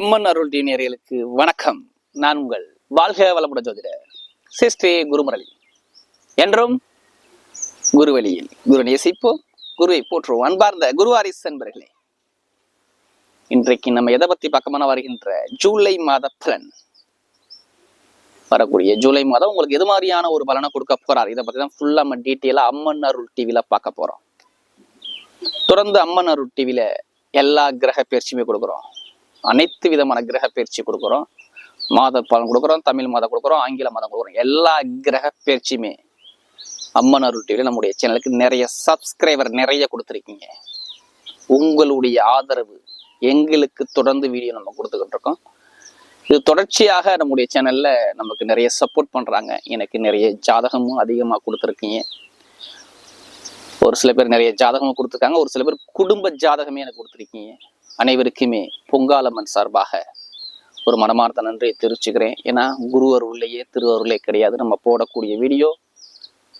அம்மன் அருள் டீனியர்களுக்கு வணக்கம். நான் உங்கள் வாழ்க வளமுடன் ஜோதிடர் சிஸ்ரீ குருமுரளி. என்றும் குருவழியில் குரு நேசிப்போம் குருவை போற்றுவோம். அன்பார்ந்த குருவாரிஸ் என்பர்களே இன்றைக்கு நம்ம எதை பத்தி பக்கமான வருகின்ற ஜூலை மாத பலன். வரக்கூடிய ஜூலை மாதம் உங்களுக்கு எது மாதிரியான ஒரு பலனை கொடுக்க போறார்? இதை பத்தி தான் ஃபுல்லா நம்ம டீட்டெயிலா அம்மன் அருள் டிவில பார்க்க போறோம். தொடர்ந்து அம்மன் அருள் டிவில எல்லா கிரக பயிற்சியுமே கொடுக்குறோம். அனைத்து விதமான கிரக பயிற்சி கொடுக்குறோம். மாத பலன் கொடுக்குறோம் தமிழ் மாதம் கொடுக்குறோம் ஆங்கில மாதம் கொடுக்குறோம். எல்லா கிரக பயிற்சியுமே அம்மன் அருள் டிவியில் நம்முடைய சேனலுக்கு நிறைய சப்ஸ்கிரைபர் நிறைய கொடுத்துருக்கீங்க. உங்களுடைய ஆதரவு எங்களுக்கு தொடர்ந்து வீடியோ நம்ம கொடுத்துக்கிட்டு இருக்கோம். இது தொடர்ச்சியாக நம்முடைய சேனலில் நமக்கு நிறைய சப்போர்ட் பண்ணுறாங்க எனக்கு நிறைய ஜாதகமும் அதிகமாக கொடுத்துருக்கீங்க. ஒரு சில பேர் நிறைய ஜாதகமும் கொடுத்துருக்காங்க. ஒரு சில பேர் குடும்ப ஜாதகமே எனக்கு கொடுத்துருக்கீங்க. அனைவருக்குமே பொங்காலம்மன் சார்பாக ஒரு மனமார்ந்த நன்றியை தெரிவிச்சுக்கிறேன். ஏன்னா குரு அருள்லையே திரு அருளே கிடையாது. நம்ம போடக்கூடிய வீடியோ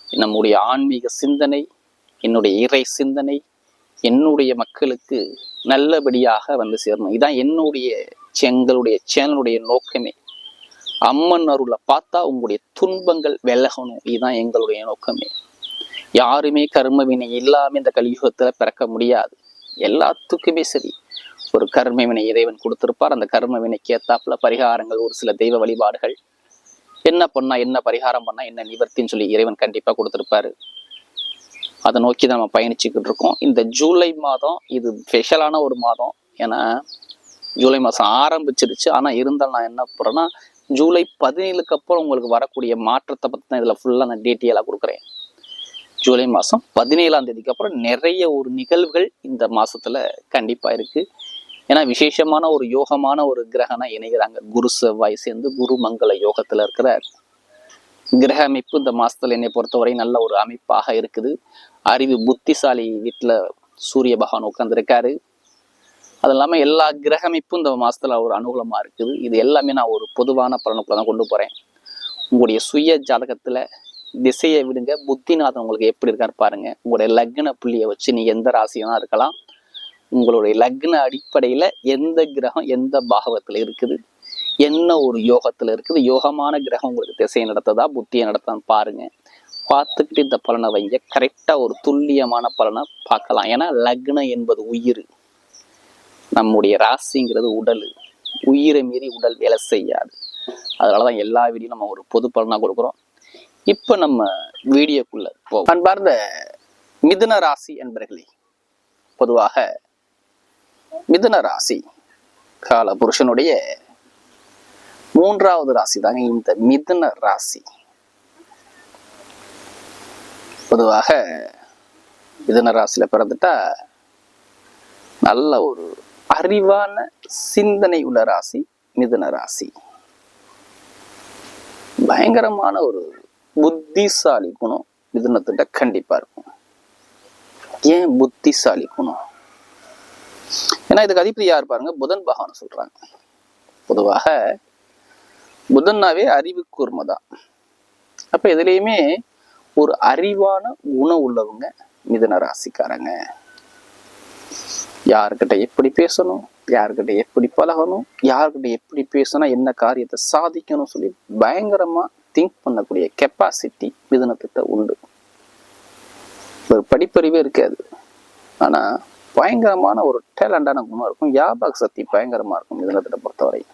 நம்முடைய ஆன்மீக சிந்தனை என்னுடைய இறை சிந்தனை என்னுடைய மக்களுக்கு நல்லபடியாக வந்து சேரணும். இதான் என்னுடைய எங்களுடைய சேனலுடைய நோக்கமே. அம்மன் அருளை பார்த்தா உங்களுடைய துன்பங்கள் விலகணும். இதுதான் எங்களுடைய நோக்கமே. யாருமே கர்ம வினை இல்லாமல் இந்த கலியுகத்தில் பிறக்க முடியாது. எல்லாத்துக்குமே சரி. ஒரு கர்ம வினை இறைவன் கொடுத்திருப்பார். அந்த கர்ம வினைக்கு ஏத்தாப்புல பரிகாரங்கள் ஒரு சில தெய்வ வழிபாடுகள். என்ன பண்ணா என்ன பரிகாரம் பண்ணா என்ன நிவர்த்தின்னு சொல்லி இறைவன் கண்டிப்பா கொடுத்திருப்பாரு. அதை நோக்கி தான் நம்ம பயணிச்சுக்கிட்டு இருக்கோம். இந்த ஜூலை மாதம் இது ஸ்பெஷலான ஒரு மாதம். ஏன்னா ஜூலை மாதம் ஆரம்பிச்சிருச்சு. ஆனால் இருந்தால் நான் என்ன போகிறேன்னா ஜூலை பதினேழுக்கு அப்புறம் உங்களுக்கு வரக்கூடிய மாற்றத்தை பற்றி தான் இதில் ஃபுல்லாக நான் டீட்டெயிலாக கொடுக்குறேன். ஜூலை மாதம் பதினேழாம் தேதிக்கு அப்புறம் நிறைய ஒரு நிகழ்வுகள் இந்த மாசத்துல கண்டிப்பாக இருக்கு. ஏன்னா விசேஷமான ஒரு யோகமான ஒரு கிரகனா இணைகிறாங்க. குரு செவ்வாய் சேர்ந்து குரு மங்கள யோகத்துல இருக்கிற கிரக அமைப்பு இந்த மாசத்துல என்னை பொறுத்தவரை நல்ல ஒரு அமைப்பாக இருக்குது. அறிவு புத்திசாலி வீட்டுல சூரிய பகவான் உட்கார்ந்துருக்காரு. அது இல்லாமல் எல்லா கிரக அமைப்பும் இந்த மாதத்தில் ஒரு அனுகூலமாக இருக்குது. இது எல்லாமே நான் ஒரு பொதுவான பலனுக்குள்ள தான் கொண்டு போகிறேன் உங்களுடைய சுய ஜாதகத்தில் திசையை விடுங்க. புத்திநாதன் உங்களுக்கு எப்படி இருக்காரு பாருங்க. உங்களுடைய லக்ன புள்ளியை வச்சு நீ எந்த ராசியாக இருக்கலாம். உங்களுடைய லக்ன அடிப்படையில எந்த கிரகம் எந்த பாகவத்துல இருக்குது? என்ன ஒரு யோகத்துல இருக்குது? யோகமான கிரகம் உங்களுக்கு திசையை நடத்ததா? புத்தியை நடத்தான்னு பாருங்க. பார்த்துக்கிட்டு இந்த பலனை வைங்க. கரெக்டா ஒரு துல்லியமான பலனை பார்க்கலாம். ஏன்னா லக்னம் என்பது உயிர். நம்முடைய ராசிங்கிறது உடல். உயிரை மீறி உடல் வேலை செய்யாது. அதனாலதான் எல்லா வீடியும் நம்ம ஒரு பொது பலனா கொடுக்குறோம். இப்ப நம்ம வீடியோக்குள்ள போவோம். அன்பார்ந்த மிதுன ராசி என்பர்களே பொதுவாக மிதுன ராசி. கால புருஷனுடைய மூன்றாவது ராசி தாங்க இந்த மிதுன ராசி. பொதுவாக மிதுன ராசியில பிறந்துட்டா நல்ல ஒரு அறிவான சிந்தனை உள்ள ராசி மிதுன ராசி. பயங்கரமான ஒரு புத்திசாலி குணம் மிதுனத்திட்ட கண்டிப்பா இருக்கும். ஏன் புத்திசாலி குணம்? ஏன்னா இதுக்கு அதிபதி யார் பாருங்க? புதன் பகவான் சொல்றாங்க. பொதுவாக புதன்னாவே அறிவு கூர்மை தான் அப்ப இதுலயுமே ஒரு அறிவான குணம் உள்ளவங்க மிதன ராசிக்காரங்க. யாருக்கிட்ட எப்படி பேசணும்? யாருக்கிட்ட எப்படி பழகணும்? யாருக்கிட்ட எப்படி பேசினா என்ன காரியத்தை சாதிக்கணும் சொல்லி பயங்கரமா திங்க் பண்ணக்கூடிய கெப்பாசிட்டி மிதனத்திட்ட உண்டு. ஒரு படிப்பறிவே இருக்காது. ஆனா பயங்கரமான ஒரு டேலண்டான குணம் இருக்கும். யாபக சக்தி பயங்கரமா இருக்கும் மிதுனத்திட்ட பொறுத்தவரை.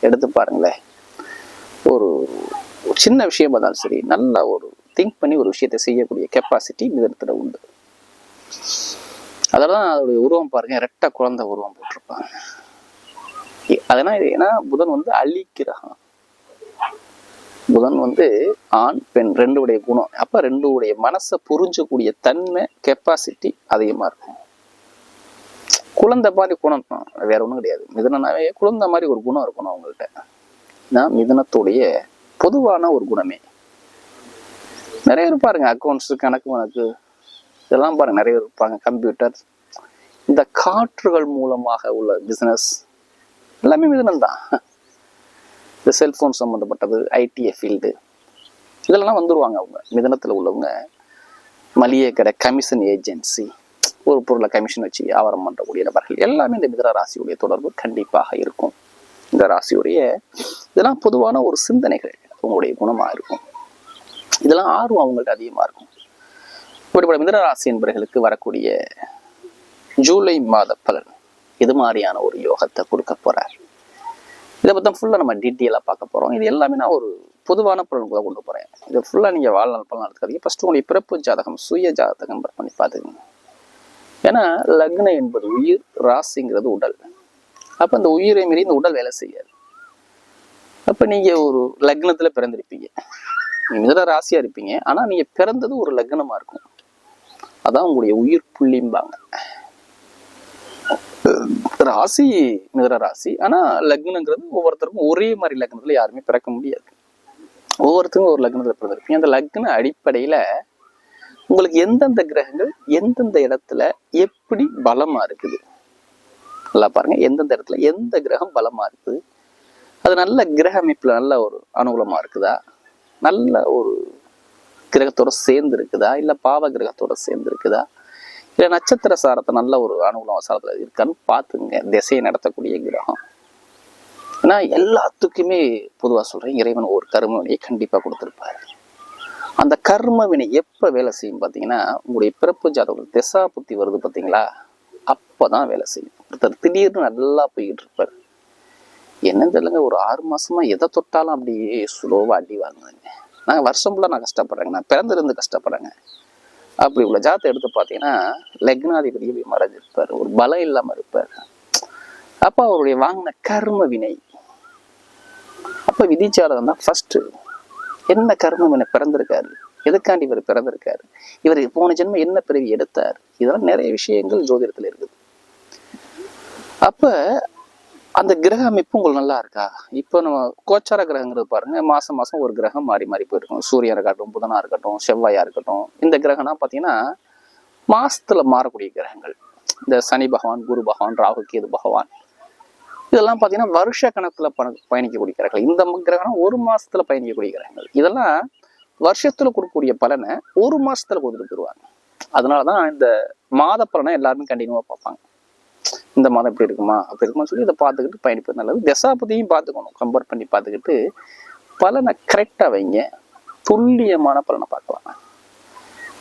எடுத்து பாருங்களேன். ஒரு ஒரு சின்ன விஷயமா இருந்தாலும் சரி நல்லா ஒரு திங்க் பண்ணி ஒரு விஷயத்தை செய்யக்கூடிய கெப்பாசிட்டி மிதனத்தில் உண்டு. அதெல்லாம் அதோடைய உருவம் பாருங்க ரெட்டை குழந்தை உருவம் போட்டிருப்பாங்க. அதனால் அதெல்லாம் இது ஏன்னா புதன் வந்து அழிக்கிரகம். புதன் வந்து ஆண் பெண் ரெண்டுடைய குணம். அப்ப ரெண்டுடைய மனசை புரிஞ்சக்கூடிய தன்மை கெப்பாசிட்டி அதிகமா இருக்கும். குழந்தை மாதிரி குணம். தான் வேற ஒன்றும் கிடையாது. மிதுனனாவே குழந்தை மாதிரி ஒரு குணம் இருக்கணும் அவங்கள்ட்ட. நான் மிதனத்துடைய பொதுவான ஒரு குணமே. நிறைய பேர் பாருங்க அக்கௌண்ட்ஸ் கணக்கு வழக்கு இதெல்லாம் பாருங்க நிறைய பேர் இருப்பாங்க கம்ப்யூட்டர் இந்த காற்றுகள் மூலமாக உள்ள பிஸ்னஸ் எல்லாமே மிதனம் தான். இந்த செல்போன் சம்மந்தப்பட்டது ஐடிஐ ஃபீல்டு இதெல்லாம் வந்துருவாங்க அவங்க. மிதனத்தில் உள்ளவங்க மளிகை கடை கமிஷன் ஏஜென்சி ஒரு பொருளை கமிஷன் வச்சு வியாபாரம் பண்ணக்கூடிய நபர்கள் எல்லாமே இந்த மிதன ராசியுடைய தொடர்பு கண்டிப்பாக இருக்கும். இந்த ராசியுடைய இதெல்லாம் பொதுவான ஒரு சிந்தனைகள் உங்களுடைய குணமா இருக்கும். இதெல்லாம் ஆர்வம் அவங்கள்ட்ட அதிகமா இருக்கும். இப்படிப்பட்ட மிதன ராசி என்பவர்களுக்கு வரக்கூடிய ஜூலை மாத பலன் இது மாதிரியான ஒரு யோகத்தை கொடுக்க போறார். இதை பற்றி ஃபுல்லாக நம்ம டீட்டெயிலாக பார்க்க போகிறோம் இது எல்லாமே நான் ஒரு பொதுவான பலன்களை கொண்டு போகிறேன் இது ஃபுல்லாக நீங்கள் வாழ்நாள் பலன் எடுத்துக்காதீங்க ஃபஸ்ட்டு உங்களுடைய பிறப்பு ஜாதகம் சுய ஜாதகம் பண்ணி பார்த்துக்கோங்க. ஏன்னா லக்னம் என்பது உயிர் ராசிங்கிறது உடல். அப்போ இந்த உயிரை மீறி இந்த உடல் வேலை செய்யாது. அப்போ நீங்கள் ஒரு லக்னத்தில் பிறந்திருப்பீங்க. நீங்க மிதன ராசியாக இருப்பீங்க. ஆனால் நீங்கள் பிறந்தது ஒரு லக்னமாக இருக்கும். அதான் உங்களுடைய உயிர் புள்ளிம்பாங்க. ராசி மிதன ராசி. ஆனா லக்னங்கிறது ஒவ்வொருத்தருக்கும் ஒரே மாதிரி லக்னத்துல யாருமே பிறக்க முடியாது. ஒவ்வொருத்தருக்கும் ஒரு லக்னத்துல பிறந்திருப்பீங்க. அந்த லக்ன அடிப்படையில உங்களுக்கு எந்தெந்த கிரகங்கள் எந்தெந்த இடத்துல எப்படி பலமா இருக்குது? நல்லா பாருங்க. எந்தெந்த இடத்துல எந்த கிரகம் பலமா இருக்குது? அது நல்ல கிரக அமைப்புல நல்ல ஒரு அனுகூலமா இருக்குதா? நல்ல ஒரு கிரகத்தோட சேர்ந்து இருக்குதா? இல்ல பாவ கிரகத்தோட சேர்ந்து இருக்குதா? இல்ல நட்சத்திர சாரத்தை நல்ல ஒரு அனுகூலம் சாரத்துல இருக்கான்னு பார்த்துங்க. திசையை நடத்தக்கூடிய கிரகம். ஏன்னா எல்லாத்துக்குமே பொதுவா சொல்றேன் இறைவன் ஒரு கருமவனையை கண்டிப்பாக கண்டிப்பா அந்த கர்ம வினை எப்போ வேலை செய்யும் பார்த்தீங்கன்னா உங்களுடைய பிறப்பு ஜாதகத்தில் திசா புத்தி வருது பார்த்திங்களா? அப்போ தான் வேலை செய்யும். ஒருத்தர் திடீர்னு நல்லா போய்கிட்டு இருப்பார். என்னன்னு தெரியலங்க ஒரு ஆறு மாசமா எதை தொட்டாலும் அப்படியே ஸ்லோவாக அடி வாங்குதுங்க. நாங்கள் வருஷம் ஃபுல்லாக நான் கஷ்டப்படுறேங்க. நான் பிறந்திருந்து கஷ்டப்படுறேங்க. அப்படி உள்ள ஜாத்தை எடுத்து பார்த்தீங்கன்னா லக்னாதிபதியை போய் மறைஞ்சிருப்பார். ஒரு பலம் இல்லாமல் இருப்பார். அப்போ அவருடைய வாங்கின கர்ம வினை. அப்போ விதிச்சாரகம் தான் ஃபஸ்ட்டு என்ன கர்மம் என்ன பிறந்திருக்காரு? எதுக்காண்டி இவர் பிறந்திருக்காரு? இவர் போன ஜென்மம் என்ன பிறவி எடுத்தார்? இதெல்லாம் நிறைய விஷயங்கள் ஜோதிடத்துல இருக்குது. அப்ப அந்த கிரக அமைப்பு உங்களுக்கு நல்லா இருக்கா? இப்போ நம்ம கோச்சார கிரகங்கிறது பாருங்க மாசம் மாசம் ஒரு கிரகம் மாறி மாறி போயிருக்கும். சூரியனா இருக்கட்டும் புதனா இருக்கட்டும் செவ்வாயா இருக்கட்டும். இந்த கிரகம்னா பார்த்தீங்கன்னா மாசத்துல மாறக்கூடிய கிரகங்கள். இந்த சனி பகவான் குரு பகவான் ராகு கேது பகவான். இதெல்லாம் பார்த்தீங்கன்னா வருஷ கணக்கில் பயணிக்கக்கூடிய கிரகங்கள் இந்த கிரகணம் ஒரு மாசத்துல பயணிக்கக்கூடிய கிரகங்கள் இதெல்லாம் வருஷத்துல கொடுக்கக்கூடிய பலனை ஒரு மாசத்துல கொடுத்துட்டு போயிருவாங்க. அதனாலதான் இந்த மாத பலனை எல்லாருமே கண்டினியூவா பார்ப்பாங்க. இந்த மாதம் இப்படி இருக்குமா அப்படி இருக்குமா சொல்லி இதை பார்த்துக்கிட்டு பயணிப்பது நல்லது. தசாபதியும் பார்த்துக்கணும். கம்பேர் பண்ணி பார்த்துக்கிட்டு பலனை கரெக்டாக வைங்க. துல்லியமான பலனை பார்க்கலாம்.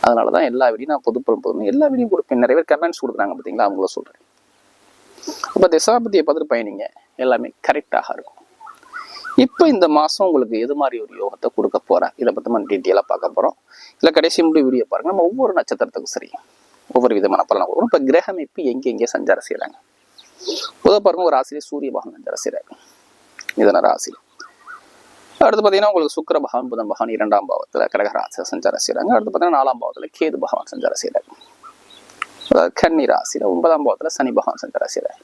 அதனால தான் எல்லா வீடியும் நான் பொது பலன் எல்லா வீடியும் கொடுப்பேன். நிறைய பேர் கமெண்ட்ஸ் கொடுக்குறாங்க பார்த்தீங்களா அவங்கள சொல்கிறேன் அப்போ தசாபதியை பார்த்துட்டு பயணிங்க எல்லாமே கரெக்டாக இருக்கும். இப்போ இந்த மாதம் உங்களுக்கு எது மாதிரி ஒரு யோகத்தை கொடுக்க போகிறேன் இதை பற்றி நம்ம டீட்டெயிலாக பார்க்க போகிறோம் இல்லை கடைசி முடிவு வீடியோ பாருங்க. நம்ம ஒவ்வொரு நட்சத்திரத்துக்கும் சரி ஒவ்வொரு விதமான பலனாக கொடுக்கும் இப்போ கிரகம் இப்போ எங்கே சஞ்சாரம் செய்கிறாங்க பொதுவாக பாருங்க ஒரு ஆசிரியர் சூரிய பகவான் சஞ்சாரம் செய்கிறாங்க இதனால் ராசி. அடுத்து பார்த்தீங்கன்னா உங்களுக்கு சுக்கிர பகவான் புதன் பகவான் இரண்டாம் பாவத்தில் கடகராசி சஞ்சாரம் செய்கிறாங்க அடுத்து பார்த்தீங்கன்னா நாலாம் பாவத்தில் கேது பகவான் சஞ்சாரம் செய்கிறாங்க அதாவது கன்னி ராசியில் ஒன்பதாம் பாவத்தில் சனி பகவான் சஞ்சாரம் செய்கிறார்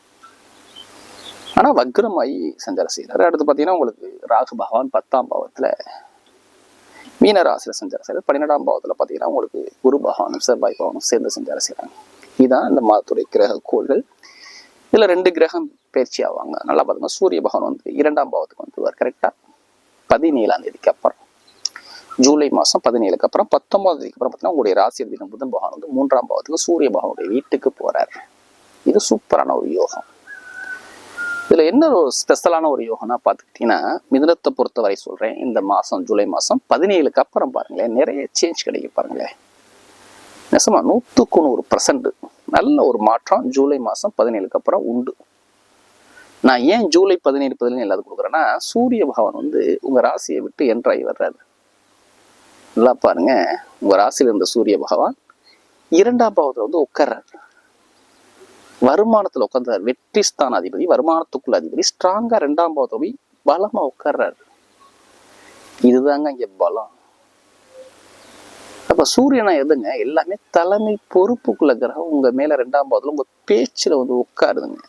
ஆனால் வக்ரமாயி சஞ்சாரம் செய்கிறாரு அடுத்து பார்த்தீங்கன்னா உங்களுக்கு ராகு பகவான் பத்தாம் பாவத்தில் மீனராசியில் சஞ்சாரம் செய்கிறார் பன்னிரெண்டாம் பாவத்தில் பார்த்தீங்கன்னா உங்களுக்கு குரு பகவானும் செவ்வாய் பகவானும் சேர்ந்து சஞ்சாரம் செய்கிறாங்க இதுதான் இந்த மாதத்துடைய கிரக கோள்கள். இதில் ரெண்டு கிரகம் பயிற்சி ஆவாங்க. நல்லா பாருங்க. சூரிய பகவான் வந்து இரண்டாம் பாவத்துக்கு வந்துடுவார் கரெக்டாக பதினேழாம் தேதிக்கு அப்புறம். ஜூலை மாதம் பதினேழுக்கு அப்புறம். பத்தொன்பதாம் தேதிக்கு அப்புறம் பார்த்தீங்கன்னா உங்களுடைய ராசி தினம் புதன் பகவான் வந்து மூன்றாம் பாவத்துக்கு சூரிய பகவானுடைய வீட்டுக்கு போகிறார் இது சூப்பரான ஒரு யோகம். இதுல என்ன ஒரு ஸ்பெஷலான ஒரு யோகம்னா பார்த்துக்கிட்டீங்கன்னா மிதனத்தை பொறுத்தவரை சொல்றேன். இந்த மாசம் ஜூலை மாசம் பதினேழுக்கு அப்புறம் பாருங்களேன். நிறைய சேஞ்ச் கிடைக்கும் பாருங்களேன். நெசமா நூற்றுக்கு நூறு பர்சன்ட் நல்ல ஒரு மாற்றம் ஜூலை மாசம் பதினேழுக்கு அப்புறம் உண்டு. நான் ஏன் ஜூலை பதினேழு பதினேழு எல்லாத்துக்கும் கொடுக்குறேன்னா சூரிய பகவான் வந்து உங்க ராசியை விட்டு என்ட்ராகி வர்றாரு. நல்லா பாருங்க. உங்க ராசியில் இருந்த சூரிய பகவான் இரண்டாம் பாவத்தில் வந்து உட்கார்றாரு. வருமானத்துல உட்காந்துறாரு வெற்றி ஸ்தான அதிபதி வருமானத்துக்குள்ள அதிபதி ஸ்ட்ராங்கா ரெண்டாம் பாவத்துல போய் பலமா உட்கார்றாரு. இதுதாங்க இங்க பலம். அப்ப சூரியனா எதுங்க எல்லாமே தலைமை பொறுப்புக்குள்ள கிரகம் உங்க மேல ரெண்டாம் பாவத்துல உங்க பேச்சுல வந்து உட்காருதுங்க.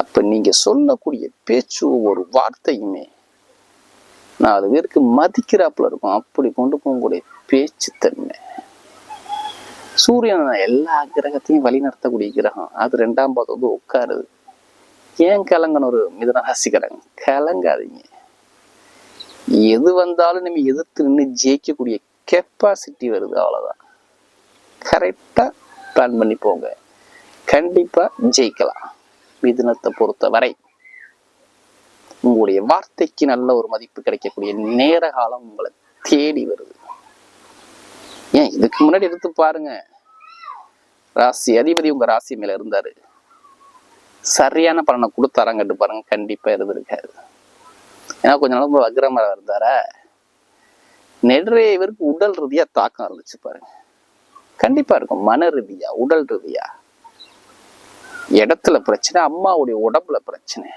அப்ப நீங்க சொல்லக்கூடிய பேச்சு ஒரு வார்த்தையுமே நாலு பேருக்கு மதிக்கிறாப்புல இருக்கும். அப்படி கொண்டு போகக்கூடிய பேச்சு தன்மை சூரியன் எல்லா கிரகத்தையும் வழி நடத்தக்கூடிய கிரகம். அது ரெண்டாம் பாதம் வந்து உட்காருது. ஏன் கலங்கன்னு ஒரு மிதன ராசிக்கிறாங்க கலங்காதீங்க. எது வந்தாலும் நம்ம எதிர்த்து நின்று ஜெயிக்கக்கூடிய கெப்பாசிட்டி வருது அவ்வளவுதான். கரெக்டா பிளான் பண்ணி போங்க. கண்டிப்பா ஜெயிக்கலாம். மிதுனத்தை பொறுத்த வரை உங்களுடைய வார்த்தைக்கு நல்ல ஒரு மதிப்பு கிடைக்கக்கூடிய நேர காலம் உங்களை தேடி வருது. ஏன் இதுக்கு முன்னாடி எடுத்து பாருங்க. ராசி அதிபதி உங்க ராசி மேல இருந்தாரு. சரியான பலனை கொடுத்தாராங்கட்டு பாருங்க கண்டிப்பா இருந்திருக்காது ஏன்னா கொஞ்ச நாள் ரொம்ப வக்ரமரா இருந்தாரா? நிறைய பேருக்கு உடல் ரீதியா தாக்கம் இருந்துச்சு பாருங்க. கண்டிப்பா இருக்கும். மன ரீதியா உடல் ரீதியா. இடத்துல பிரச்சனை அம்மாவுடைய உடம்புல பிரச்சனை.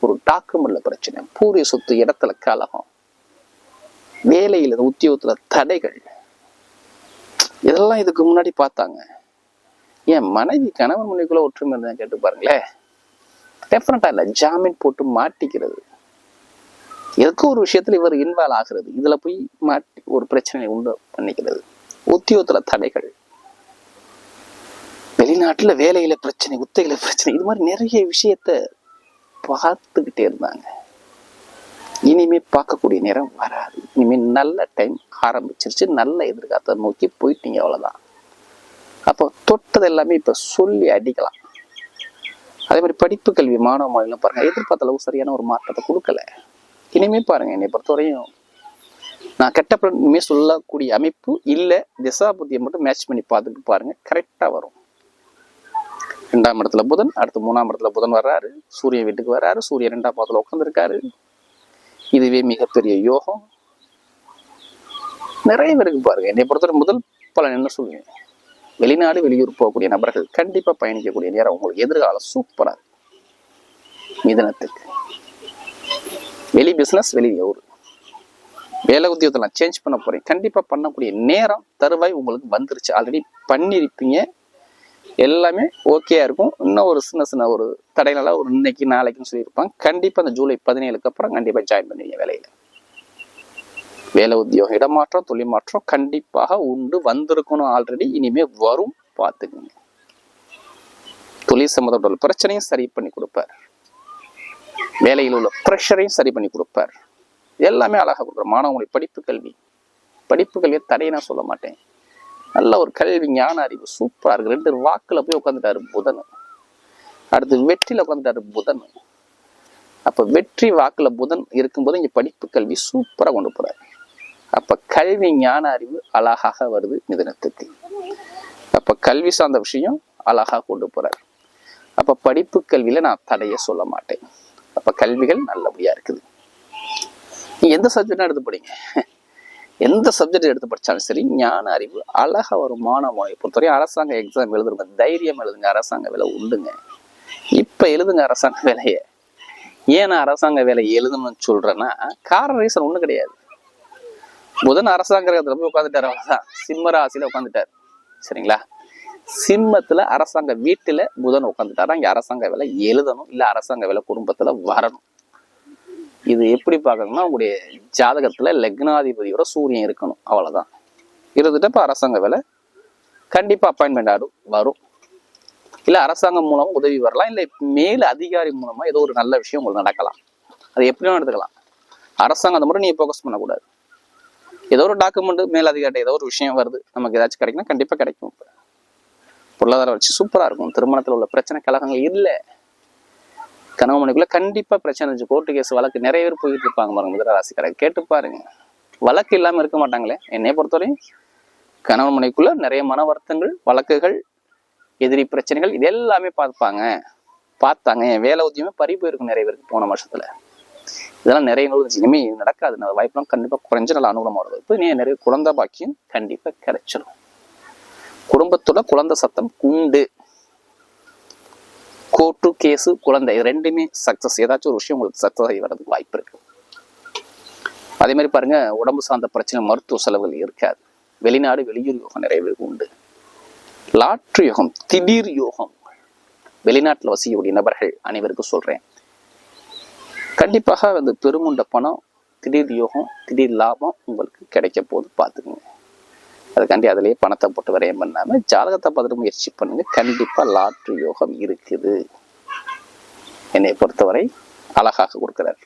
ஒரு டாக்குமெண்ட்ல பிரச்சனை. பூரிய சொத்து இடத்துல கலகம். வேலையில உத்தியோகத்துல தடைகள். இதெல்லாம் இதுக்கு முன்னாடி பார்த்தாங்க. ஏன் மனைவி கணவன் மனைவிக்குள்ள ஒற்றுமை இருந்தா கேட்டு பாருங்களேன். டெஃபினட்டா இல்லை ஜாமீன் போட்டு மாட்டிக்கிறது. எதுக்கோ ஒரு விஷயத்துல இவர் இன்வால்வ் ஆகுறது? இதுல போய் மாட்டி ஒரு பிரச்சனையை உண்டு பண்ணிக்கிறது. உத்தியோகத்துல தடைகள். வெளிநாட்டுல வேலையில பிரச்சனை உத்தையில பிரச்சனை இது மாதிரி நிறைய விஷயத்த பார்த்துக்கிட்டே இருந்தாங்க. இனிமே பார்க்கக்கூடிய நேரம் வராது. இனிமேல் நல்ல டைம் ஆரம்பிச்சிருச்சு. நல்ல எதிர்காலத்தை நோக்கி போயிட்டீங்க அவ்வளோதான் அப்போ தொட்டது எல்லாமே இப்போ சொல்லி அடிக்கலாம். அதே மாதிரி படிப்பு கல்வி மாணவ மாநிலம் பாருங்கள் எதிர்பார்த்த அளவு சரியான ஒரு மாற்றத்தை கொடுக்கல. இனிமேல் பாருங்கள் என்னை பொறுத்தவரையும் நான் கெட்ட இனிமேல் சொல்லக்கூடிய அமைப்பு இல்லை. திசாபுத்தியை மட்டும் மேட்ச் பண்ணி பார்த்துட்டு பாருங்கள் கரெக்டாக வரும். ரெண்டாம் இடத்துல புதன் அடுத்து மூணாம் இடத்துல புதன் வர்றாரு. சூரியன் வீட்டுக்கு வர்றாரு. சூரியன் ரெண்டாம் பாதத்தில் உட்காந்துருக்காரு இதுவே மிகப்பெரிய யோகம். நிறைய பேருக்கு பாருங்க. என்னை பொறுத்தவரை முதல் பலன் என்ன சொல்லுவேன் வெளிநாடு வெளியூர் போகக்கூடிய நபர்கள் கண்டிப்பாக பயணிக்கக்கூடிய நேரம் உங்களுக்கு எதிர்காலம் சூப்பராக மிதனத்துக்கு. வெளி பிஸ்னஸ் வெளி ஊர். வேலை உத்தியோகத்தை நான் சேஞ்ச் பண்ண போறேன் கண்டிப்பாக பண்ணக்கூடிய நேரம் தருவாய் உங்களுக்கு வந்துருச்சு. ஆல்ரெடி பண்ணியிருப்பீங்க. எல்லாமே ஓகேயா இருக்கும். இன்னும் ஒரு சின்ன சின்ன ஒரு தடைனால ஒரு இன்னைக்கு நாளைக்குன்னு சொல்லியிருப்பாங்க. கண்டிப்பாக அந்த ஜூலை பதினேழுக்கு அப்புறம் கண்டிப்பா ஜாயின் பண்ணுவீங்க வேலையில. வேலை உத்தியோகம் இடமாற்றம் தொழில் மாற்றம் கண்டிப்பாக உண்டு வந்திருக்கணும் ஆல்ரெடி இனிமே வரும் பார்த்துக்குங்க. தொழில் சம்மந்தப்பட்ட பிரச்சனையும் சரி பண்ணி கொடுப்பார். வேலையில் உள்ள ப்ரெஷரையும் சரி பண்ணி கொடுப்பார். எல்லாமே அழகா கொடுப்பார். மாணவங்களுடைய படிப்பு கல்வி. படிப்பு கல்வியை தடையை நான் சொல்ல மாட்டேன். நல்ல ஒரு கல்வி ஞான அறிவு சூப்பராக இருக்கு. ரெண்டு வாக்கில் போய் உட்காந்துட்டாரு புதன். அடுத்து வெற்றியில் உட்காந்துட்டாரு புதன். அப்போ வெற்றி வாக்கில் புதன் இருக்கும்போது இங்கே படிப்பு கல்வி சூப்பராக கொண்டு போகிறார் அப்போ கல்வி ஞான அறிவு அழகாக வருது மிதனத்துக்கு. அப்போ கல்வி சார்ந்த விஷயம் அழகாக கொண்டு போகிறார் அப்போ படிப்பு கல்வியில் நான் தடையை சொல்ல மாட்டேன். அப்போ கல்விகள் நல்லபடியாக இருக்குது. நீ எந்த சப்ஜெக்ட்னா எடுத்து படிங்க எந்த சப்ஜெக்ட் எடுத்து படித்தாலும் சரி ஞான அறிவு அழகாக ஒரு மாணவனை பொறுத்தவரையும் அரசாங்க எக்ஸாம் எழுதுங்க தைரியம் எழுதுங்க அரசாங்க வேலை உண்டுங்க. இப்போ எழுதுங்க அரசாங்க வேலையை. ஏன் நான் அரசாங்க வேலை எழுதணும்னு சொல்கிறேன்னா காரண ரீசன் ஒன்றும் கிடையாது. புதன் அரசாங்க கிரகத்தில் போய் அவர் தான் சிம்ம ராசியில் உட்காந்துட்டாரு சரிங்களா? சிம்மத்தில் அரசாங்க வீட்டில் புதன் உட்காந்துட்டார் அங்கே அரசாங்க வேலை எழுதணும் இல்லை அரசாங்க வேலை குடும்பத்தில் வரணும். இது எப்படி பார்க்கணும்னா உங்களுடைய ஜாதகத்துல லக்னாதிபதியோட சூரியன் இருக்கணும். அவ்வளவுதான். இருந்துட்டு இப்போ அரசாங்க வேலை கண்டிப்பா அப்பாயின்மெண்ட் ஆடும் வரும். இல்லை அரசாங்கம் மூலமாக உதவி வரலாம். இல்லை மேல் அதிகாரி மூலமா ஏதோ ஒரு நல்ல விஷயம் உங்களுக்கு நடக்கலாம். அது எப்படியும் எடுத்துக்கலாம். அரசாங்கம் அந்த முறை நீ ஃபோக்கஸ் பண்ணக்கூடாது. ஏதோ ஒரு டாக்குமெண்ட் மேல் அதிகாரி ஏதோ ஒரு விஷயம் வருது நமக்கு ஏதாச்சும் கிடைக்குன்னா கண்டிப்பாக கிடைக்கும். பொருளாதார வச்சு சூப்பரா இருக்கும். திருமணத்தில் உள்ள பிரச்சனை கலகங்கள் இல்லை. கணவன் கண்டிப்பாக பிரச்சனை இருந்துச்சு. கோர்ட்டு கேஸ் வழக்கு நிறைய பேர் போயிட்டு இருப்பாங்க பாருங்க முதல ராசிக்காரங்க கேட்டு பாருங்க. வழக்கு இல்லாமல் இருக்க மாட்டாங்களே. என்னை பொறுத்தவரையும் கணவன் மனைக்குள்ள நிறைய மன வருத்தங்கள் வழக்குகள் எதிரி பிரச்சனைகள் இது எல்லாமே பார்ப்பாங்க. பார்த்தாங்க. என் வேலை உத்தியமே பறி போயிருக்கும் நிறைய பேருக்கு போன வருஷத்துல. இதெல்லாம் நிறைய இருந்துச்சு. இனிமே நடக்காது. அந்த வாய்ப்பெல்லாம் கண்டிப்பாக குறைஞ்ச நல்ல அனுகூலமா வருது. இப்போ நீ நிறைய குழந்தை பாக்கியம் கண்டிப்பாக கிடைச்சிடும் குடும்பத்தோட குழந்தை சத்தம் உண்டு. கோர்ட்டு கேஸு குழந்தை. இது ரெண்டுமே சக்ஸஸ் ஏதாச்சும் ஒரு விஷயம் உங்களுக்கு சக்ஸஸ் ஆகி வர்றதுக்கு வாய்ப்பு இருக்கு. அதே மாதிரி பாருங்க உடம்பு சார்ந்த பிரச்சனை மருத்துவ செலவுகள் இருக்காது. வெளிநாடு வெளியூர் யோகம் நிறைய பேருக்கு உண்டு. லாற்று யோகம் திடீர் யோகம். வெளிநாட்டில் வசிக்கக்கூடிய நபர்கள் அனைவருக்கும் சொல்றேன். கண்டிப்பாக அந்த பெருமுண்ட பணம் திடீர் யோகம் திடீர் லாபம் உங்களுக்கு கிடைக்க போது பார்த்துக்குங்க. அதுக்காண்டி அதுலேயே பணத்தை போட்டு வரையும் பண்ணாமல் ஜாதகத்தை பார்த்துட்டு முயற்சி பண்ணுங்க. கண்டிப்பாக லாற்று யோகம் இருக்குது. என்னை பொறுத்தவரை அழகாக கொடுக்குறார்.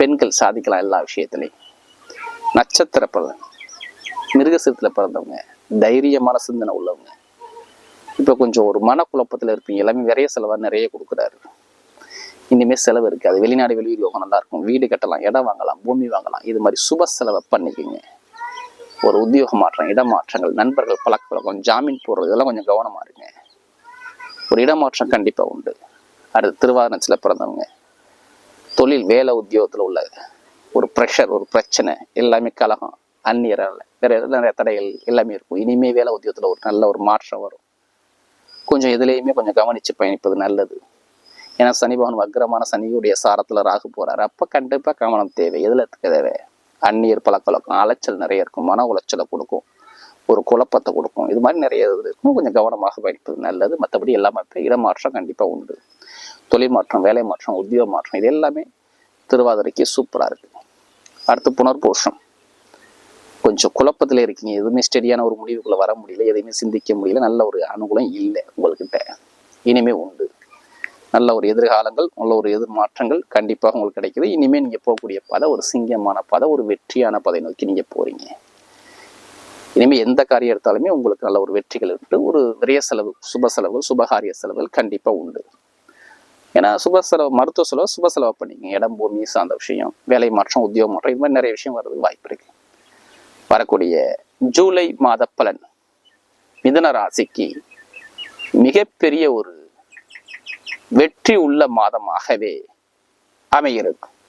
பெண்கள் சாதிக்கலாம் எல்லா விஷயத்திலையும். நட்சத்திர பலன் மிருகசீரத்தில் பிறந்தவங்க தைரியமான சிந்தனை உள்ளவங்க. இப்போ கொஞ்சம் ஒரு மனக்குழப்பத்தில் இருப்பீங்க. எல்லாமே விரைய செலவாக நிறைய கொடுக்குறாரு. இனிமேல் செலவு இருக்காது வெளிநாடு வெளியூர் யோகம் நல்லா இருக்கும். வீடு கட்டலாம் இடம் வாங்கலாம் பூமி வாங்கலாம். இது மாதிரி சுப செலவை பண்ணிக்கோங்க. ஒரு உத்தியோக மாற்றம் இடமாற்றங்கள் நண்பர்கள் பழக்க பழக்கம் ஜாமீன் போடுறது இதெல்லாம் கொஞ்சம் கவனமா இருங்க. ஒரு இடமாற்றம் கண்டிப்பாக உண்டு. அடுத்து திருவாரணத்தில் பிறந்தவங்க. தொழில் வேலை உத்தியோகத்தில் உள்ள ஒரு ப்ரெஷர் ஒரு பிரச்சனை எல்லாமே கலகம் அந்நியரால் வேற நிறைய தடைகள் எல்லாமே இருக்கும். இனிமேல் வேலை உத்தியோகத்தில் ஒரு நல்ல ஒரு மாற்றம் வரும். கொஞ்சம் எதுலேயுமே கொஞ்சம் கவனித்து பயணிப்பது நல்லது. ஏன்னா சனி பகவான் வக்ரமான சனியுடைய சாரத்தில் ராகு போகிறார் அப்போ கண்டிப்பாக கவனம் தேவை. எதில் தேவை? அந்நியர் பழக்கவழக்கம் அலைச்சல் நிறைய இருக்கும் மன உளைச்சலை கொடுக்கும் ஒரு குழப்பத்தை கொடுக்கும். இது மாதிரி நிறைய இது இருக்கும். கொஞ்சம் கவனமாக பயணிப்பது நல்லது. மற்றபடி எல்லாமே இடமாற்றம் கண்டிப்பாக உண்டு. தொழில் மாற்றம் வேலை மாற்றம் உத்தியோக மாற்றம் இது எல்லாமே திருவாதிரைக்கு சூப்பராக இருக்குது அடுத்து புனர்போஷம். கொஞ்சம் குழப்பத்தில் இருக்கீங்க. எதுவுமே ஸ்டெடியான ஒரு முடிவுக்குள்ள வர முடியல. எதையுமே சிந்திக்க முடியல. நல்ல ஒரு அனுகூலம் இல்லை உங்கள்கிட்ட. இனிமே உண்டு. நல்ல ஒரு எதிர்காலங்கள் நல்ல ஒரு எதிர் மாற்றங்கள் கண்டிப்பாக உங்களுக்கு கிடைக்குது. இனிமேல் நீங்கள் போகக்கூடிய பாதை ஒரு சிங்கமான பாதை ஒரு வெற்றியான பாதை நோக்கி நீங்கள் போகிறீங்க இனிமேல் எந்த காரியம் எடுத்தாலுமே உங்களுக்கு நல்ல ஒரு வெற்றிகள் உண்டு ஒரு விரைய செலவு சுப செலவுகள் சுபகாரிய செலவுகள் கண்டிப்பாக உண்டு. ஏன்னா சுப செலவு மருத்துவ செலவு சுப செலவு பண்ணிக்கங்க இடம் பூமி சார்ந்த விஷயம் வேலை மாற்றம் உத்தியோக மாற்றம் இது மாதிரி நிறைய விஷயம் வர்றதுக்கு வாய்ப்பு இருக்கு. வரக்கூடிய ஜூலை மாத பலன் மிதன ராசிக்கு மிகப்பெரிய ஒரு வெற்றி உள்ள மாதமாகவே அமைகிறது